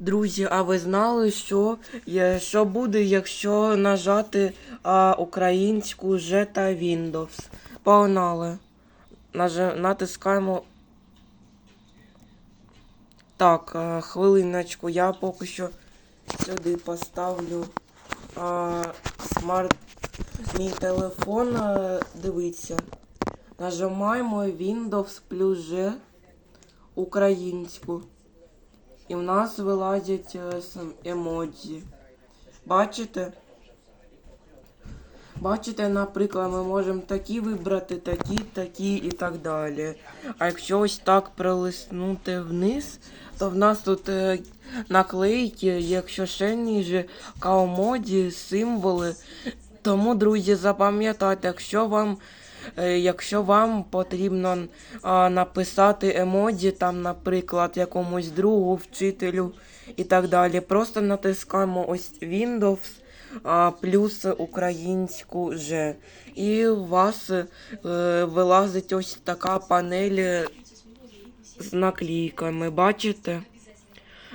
Друзі, а ви знали, що, що буде, якщо нажати а, українську G та Windows? Погнали. Нажи, натискаємо. Так, а, хвилиночку, я поки що сюди поставлю а, смарт. Мій телефон а, дивіться. Нажимаємо Windows плюс G українську. І в нас вилазять е, сам емоджі. Бачите? Бачите, наприклад, ми можемо такі вибрати, такі, такі і так далі. А якщо ось так пролиснути вниз, то в нас тут е, наклейки, якщо ще ніже, каумоді, символи. Тому, друзі, запам'ятайте, якщо вам, якщо вам потрібно написати емоджі, там, наприклад, якомусь другу, вчителю і так далі, просто натискаємо ось Windows плюс українську Ж. І у вас е, вилазить ось така панель з наклейками, бачите?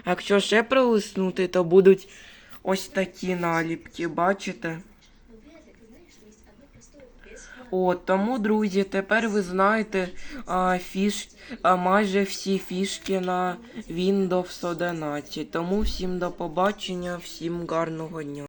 Якщо ще пролиснути, то будуть ось такі наліпки, бачите? От, тому, друзі, тепер ви знаєте а, фіш, а, майже всі фішки на Windows 11. Тому всім до побачення, всім гарного дня.